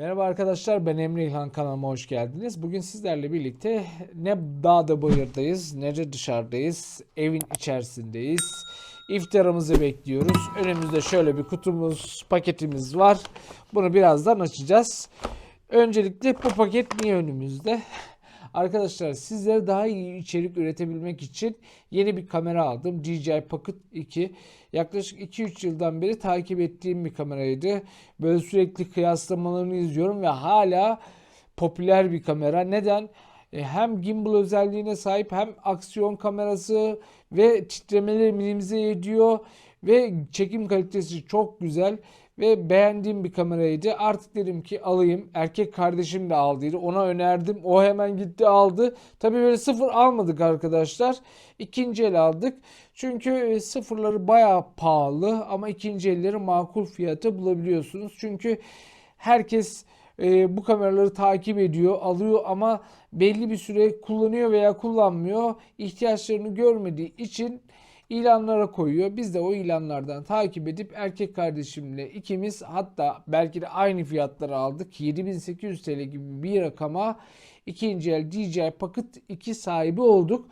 Merhaba arkadaşlar ben Emre İlhan kanalıma hoş geldiniz. Bugün sizlerle birlikte ne dağda bayırdayız ne de dışarıdayız. Evin içerisindeyiz. İftarımızı bekliyoruz. Önümüzde şöyle bir kutumuz, paketimiz var. Bunu birazdan açacağız. Öncelikle bu paket niye önümüzde? Arkadaşlar sizlere daha iyi içerik üretebilmek için yeni bir kamera aldım. DJI Pocket 2. Yaklaşık 2-3 yıldan beri takip ettiğim bir kameraydı. Böyle sürekli kıyaslamalarını izliyorum ve hala popüler bir kamera. Neden? E, Hem gimbal özelliğine sahip hem aksiyon kamerası ve titremeleri minimize ediyor ve çekim kalitesi çok güzel ve beğendiğim bir kameraydı. Artık dedim ki alayım. Erkek kardeşim de aldıydı. Ona önerdim. O hemen gitti aldı. Tabii böyle sıfır almadık arkadaşlar. İkinci el aldık. Çünkü e, sıfırları bayağı pahalı ama ikinci elleri makul fiyata bulabiliyorsunuz. Çünkü herkes e, bu kameraları takip ediyor, alıyor ama belli bir süre kullanıyor veya kullanmıyor. İhtiyaçlarını görmediği için ilanlara koyuyor. Biz de o ilanlardan takip edip erkek kardeşimle ikimiz hatta belki de aynı fiyatları aldık. 7800 TL gibi bir rakama ikinci el DJI Pocket 2 sahibi olduk.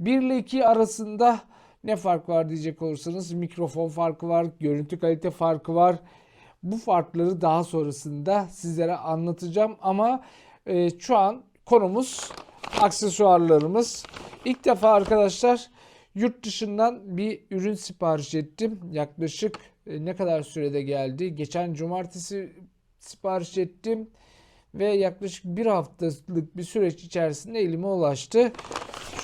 1 ile 2 arasında ne fark var diyecek olursanız mikrofon farkı var, görüntü kalite farkı var. Bu farkları daha sonrasında sizlere anlatacağım ama e, şu an konumuz aksesuarlarımız. İlk defa arkadaşlar yurt dışından bir ürün sipariş ettim. Yaklaşık e, ne kadar sürede geldi? Geçen cumartesi sipariş ettim ve yaklaşık bir haftalık bir süreç içerisinde elime ulaştı.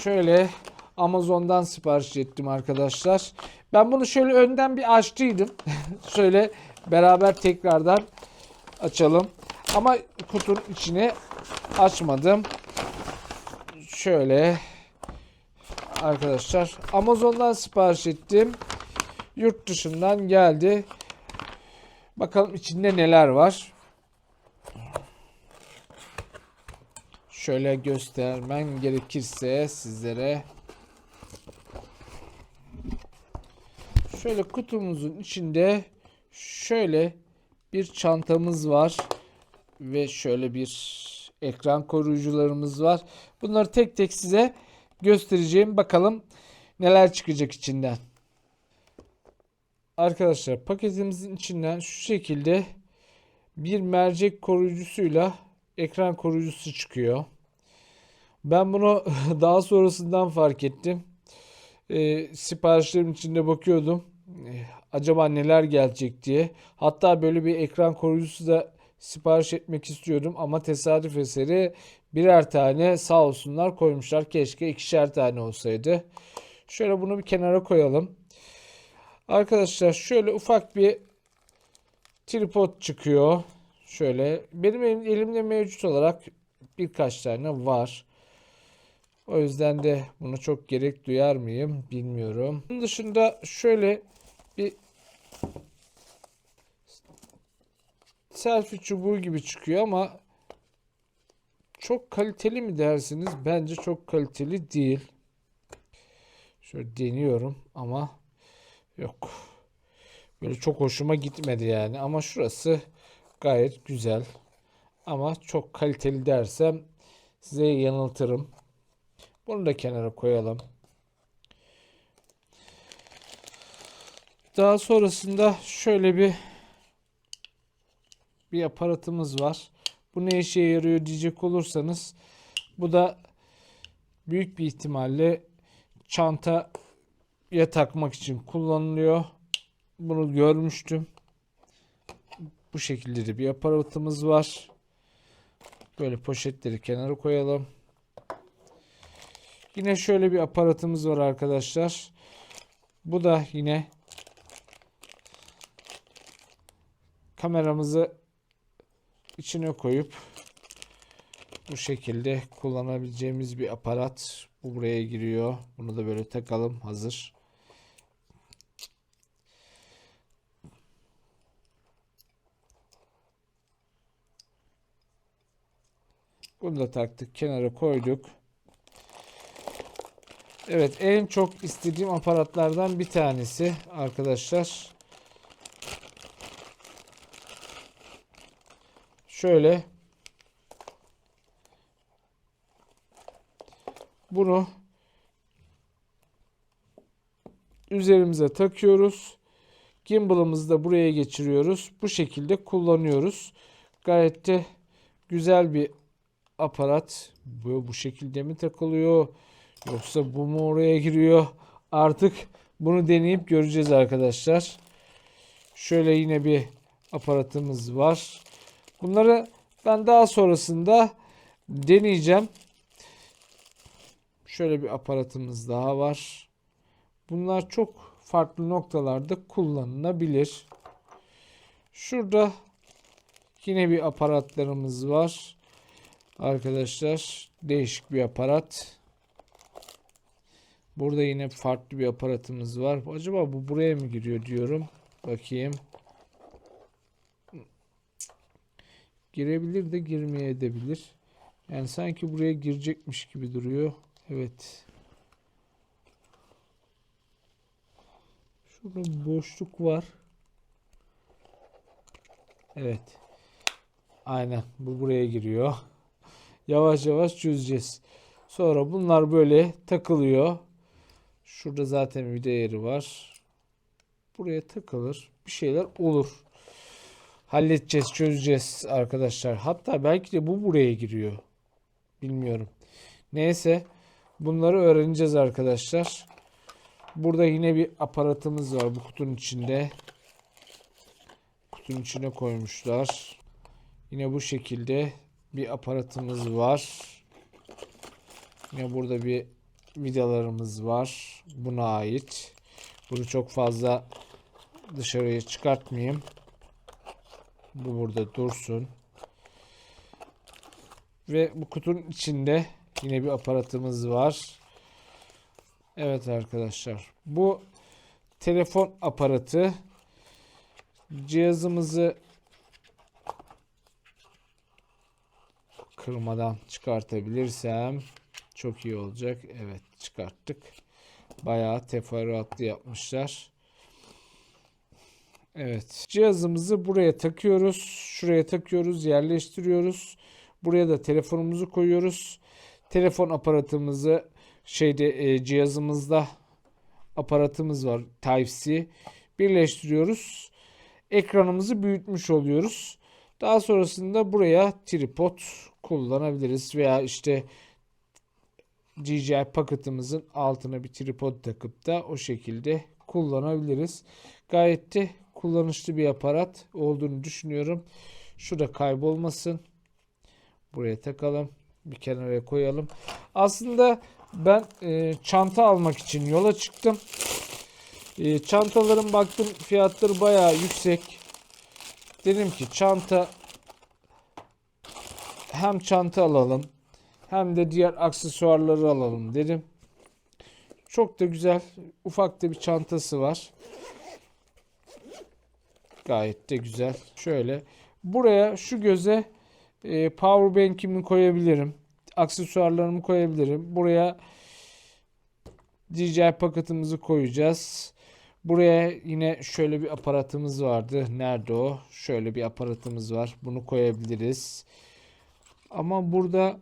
Şöyle Amazon'dan sipariş ettim arkadaşlar. Ben bunu şöyle önden bir açtıydım. şöyle beraber tekrardan açalım. Ama kutunun içine açmadım. Şöyle arkadaşlar Amazon'dan sipariş ettim. Yurt dışından geldi. Bakalım içinde neler var. Şöyle göstermem gerekirse sizlere. Şöyle kutumuzun içinde şöyle bir çantamız var ve şöyle bir ekran koruyucularımız var. Bunları tek tek size göstereceğim. Bakalım neler çıkacak içinden. Arkadaşlar paketimizin içinden şu şekilde bir mercek koruyucusuyla ekran koruyucusu çıkıyor. Ben bunu daha sonrasından fark ettim. Ee, siparişlerim içinde bakıyordum. Ee, acaba neler gelecek diye. Hatta böyle bir ekran koruyucusu da sipariş etmek istiyordum ama tesadüf eseri birer tane sağ olsunlar koymuşlar. Keşke ikişer tane olsaydı. Şöyle bunu bir kenara koyalım. Arkadaşlar şöyle ufak bir tripod çıkıyor. Şöyle benim elim- elimde mevcut olarak birkaç tane var. O yüzden de bunu çok gerek duyar mıyım bilmiyorum. Bunun dışında şöyle bir selfie çubuğu gibi çıkıyor ama çok kaliteli mi dersiniz? Bence çok kaliteli değil. Şöyle deniyorum ama yok. Böyle çok hoşuma gitmedi yani ama şurası gayet güzel. Ama çok kaliteli dersem size yanıltırım. Bunu da kenara koyalım. Daha sonrasında şöyle bir bir aparatımız var. Bu ne işe yarıyor diyecek olursanız bu da büyük bir ihtimalle çantaya takmak için kullanılıyor. Bunu görmüştüm. Bu şekilde de bir aparatımız var. Böyle poşetleri kenara koyalım. Yine şöyle bir aparatımız var arkadaşlar. Bu da yine kameramızı içine koyup bu şekilde kullanabileceğimiz bir aparat. Bu buraya giriyor. Bunu da böyle takalım. Hazır. Bunu da taktık. Kenara koyduk. Evet en çok istediğim aparatlardan bir tanesi arkadaşlar. Şöyle bunu üzerimize takıyoruz. Gimbal'ımızı da buraya geçiriyoruz. Bu şekilde kullanıyoruz. Gayet de güzel bir aparat. Bu, bu şekilde mi takılıyor? Yoksa bu mu oraya giriyor? Artık bunu deneyip göreceğiz arkadaşlar. Şöyle yine bir aparatımız var. Bunları ben daha sonrasında deneyeceğim. Şöyle bir aparatımız daha var. Bunlar çok farklı noktalarda kullanılabilir. Şurada yine bir aparatlarımız var. Arkadaşlar değişik bir aparat. Burada yine farklı bir aparatımız var. Acaba bu buraya mı giriyor diyorum. Bakayım. Girebilir de girmeye edebilir. Yani sanki buraya girecekmiş gibi duruyor. Evet. Şurada boşluk var. Evet. Aynen bu buraya giriyor. Yavaş yavaş çözeceğiz. Sonra bunlar böyle takılıyor. Şurada zaten bir değeri var. Buraya takılır. Bir şeyler olur. Halledeceğiz, çözeceğiz arkadaşlar. Hatta belki de bu buraya giriyor. Bilmiyorum. Neyse. Bunları öğreneceğiz arkadaşlar. Burada yine bir aparatımız var bu kutunun içinde. Kutunun içine koymuşlar. Yine bu şekilde bir aparatımız var. Yine burada bir vidalarımız var. Buna ait. Bunu çok fazla dışarıya çıkartmayayım. Bu burada dursun. Ve bu kutunun içinde yine bir aparatımız var. Evet arkadaşlar. Bu telefon aparatı cihazımızı kırmadan çıkartabilirsem çok iyi olacak. Evet çıkarttık. Bayağı teferruatlı yapmışlar. Evet. Cihazımızı buraya takıyoruz. Şuraya takıyoruz. Yerleştiriyoruz. Buraya da telefonumuzu koyuyoruz. Telefon aparatımızı şeyde e, cihazımızda aparatımız var Type-C. Birleştiriyoruz. Ekranımızı büyütmüş oluyoruz. Daha sonrasında buraya tripod kullanabiliriz veya işte DJI Pocket'ımızın altına bir tripod takıp da o şekilde kullanabiliriz. Gayet de kullanışlı bir aparat olduğunu düşünüyorum. Şurada kaybolmasın. Buraya takalım. Bir kenara koyalım. Aslında ben e, çanta almak için yola çıktım. E, çantaların baktım fiyatları bayağı yüksek. Dedim ki çanta hem çanta alalım hem de diğer aksesuarları alalım dedim. Çok da güzel ufak da bir çantası var. Gayet de güzel. Şöyle buraya şu göze e, power bank'imi koyabilirim. Aksesuarlarımı koyabilirim. Buraya DJI paketimizi koyacağız. Buraya yine şöyle bir aparatımız vardı. Nerede o? Şöyle bir aparatımız var. Bunu koyabiliriz. Ama burada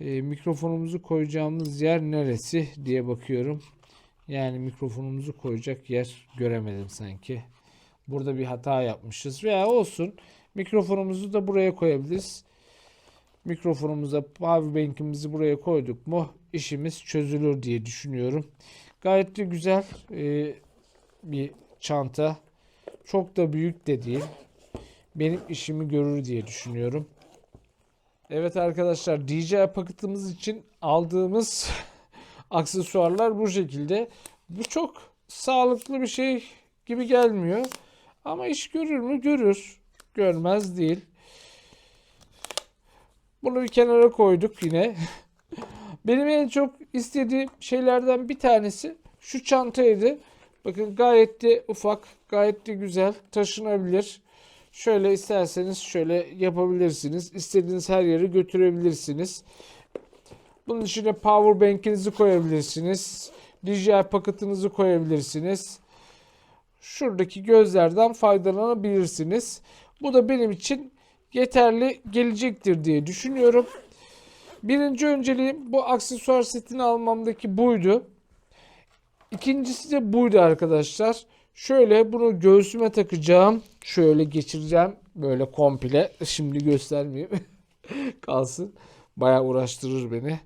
e, mikrofonumuzu koyacağımız yer neresi diye bakıyorum. Yani mikrofonumuzu koyacak yer göremedim sanki. Burada bir hata yapmışız veya olsun. Mikrofonumuzu da buraya koyabiliriz. Mikrofonumuza powerbank'imizi buraya koyduk mu işimiz çözülür diye düşünüyorum. Gayet de güzel e, bir çanta. Çok da büyük de değil. Benim işimi görür diye düşünüyorum. Evet arkadaşlar DJI paketimiz için aldığımız aksesuarlar bu şekilde. Bu çok sağlıklı bir şey gibi gelmiyor. Ama iş görür mü? Görür. Görmez değil. Bunu bir kenara koyduk yine. Benim en çok istediğim şeylerden bir tanesi şu çantaydı. Bakın gayet de ufak, gayet de güzel, taşınabilir. Şöyle isterseniz şöyle yapabilirsiniz. İstediğiniz her yere götürebilirsiniz. Bunun içine power bank'inizi koyabilirsiniz. DJI paketinizi koyabilirsiniz. Şuradaki gözlerden faydalanabilirsiniz. Bu da benim için yeterli gelecektir diye düşünüyorum. Birinci önceliğim bu aksesuar setini almamdaki buydu. İkincisi de buydu arkadaşlar. Şöyle bunu göğsüme takacağım. Şöyle geçireceğim. Böyle komple. Şimdi göstermeyeyim. Kalsın. Bayağı uğraştırır beni.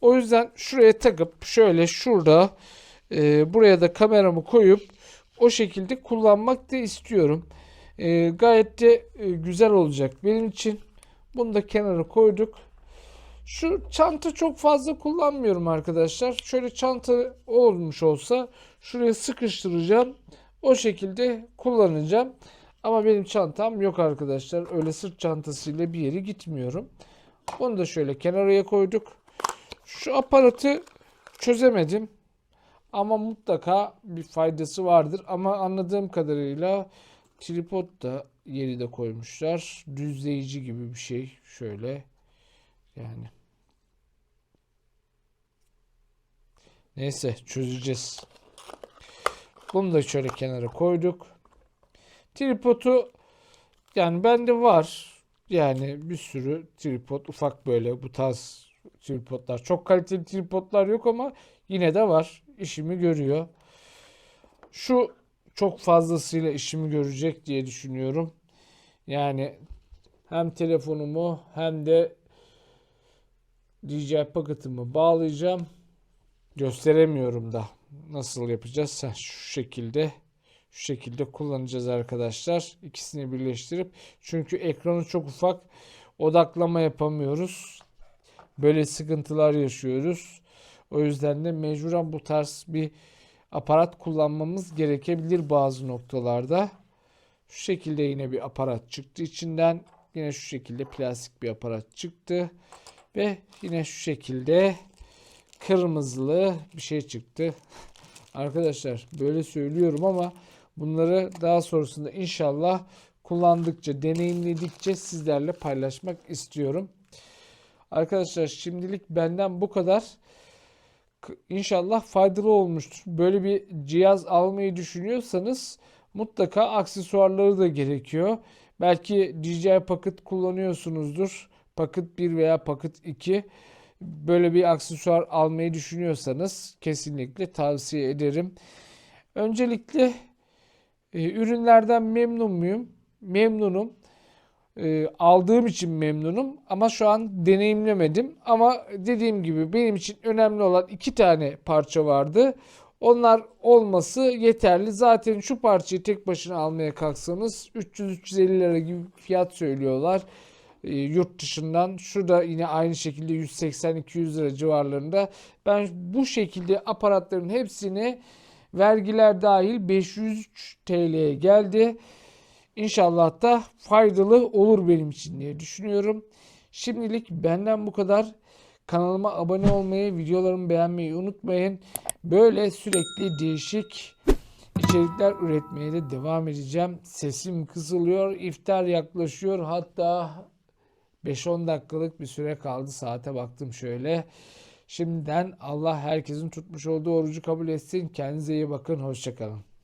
O yüzden şuraya takıp şöyle şurada e, buraya da kameramı koyup o şekilde kullanmak da istiyorum. E, gayet de e, güzel olacak benim için. Bunu da kenara koyduk. Şu çanta çok fazla kullanmıyorum arkadaşlar. Şöyle çanta olmuş olsa şuraya sıkıştıracağım. O şekilde kullanacağım. Ama benim çantam yok arkadaşlar. Öyle sırt çantasıyla bir yere gitmiyorum. Bunu da şöyle kenaraya koyduk. Şu aparatı çözemedim. Ama mutlaka bir faydası vardır. Ama anladığım kadarıyla tripod da yeri de koymuşlar. Düzleyici gibi bir şey. Şöyle yani. Neyse çözeceğiz. Bunu da şöyle kenara koyduk. Tripodu yani bende var. Yani bir sürü tripod ufak böyle bu tarz tripodlar. Çok kaliteli tripodlar yok ama yine de var. İşimi görüyor. Şu çok fazlasıyla işimi görecek diye düşünüyorum. Yani hem telefonumu hem de DJI Pocket'ımı bağlayacağım. Gösteremiyorum da. Nasıl yapacağız? Şu şekilde şu şekilde kullanacağız arkadaşlar. İkisini birleştirip çünkü ekranı çok ufak odaklama yapamıyoruz. Böyle sıkıntılar yaşıyoruz. O yüzden de mecburen bu tarz bir aparat kullanmamız gerekebilir bazı noktalarda. Şu şekilde yine bir aparat çıktı içinden. Yine şu şekilde plastik bir aparat çıktı. Ve yine şu şekilde kırmızılı bir şey çıktı. Arkadaşlar böyle söylüyorum ama bunları daha sonrasında inşallah kullandıkça, deneyimledikçe sizlerle paylaşmak istiyorum. Arkadaşlar şimdilik benden bu kadar. İnşallah faydalı olmuştur. Böyle bir cihaz almayı düşünüyorsanız mutlaka aksesuarları da gerekiyor. Belki DJI Pocket kullanıyorsunuzdur. Pocket 1 veya Pocket 2 böyle bir aksesuar almayı düşünüyorsanız kesinlikle tavsiye ederim. Öncelikle e, ürünlerden memnun muyum? Memnunum. E, aldığım için memnunum ama şu an deneyimlemedim. Ama dediğim gibi benim için önemli olan iki tane parça vardı. Onlar olması yeterli. Zaten şu parçayı tek başına almaya kalksanız 300-350 lira gibi fiyat söylüyorlar e, yurt dışından. Şu da yine aynı şekilde 180-200 lira civarlarında. Ben bu şekilde aparatların hepsini vergiler dahil 503 TL'ye geldi. İnşallah da faydalı olur benim için diye düşünüyorum. Şimdilik benden bu kadar. Kanalıma abone olmayı, videolarımı beğenmeyi unutmayın. Böyle sürekli değişik içerikler üretmeye de devam edeceğim. Sesim kısılıyor, iftar yaklaşıyor. Hatta 5-10 dakikalık bir süre kaldı. Saate baktım şöyle. Şimdiden Allah herkesin tutmuş olduğu orucu kabul etsin. Kendinize iyi bakın. Hoşçakalın.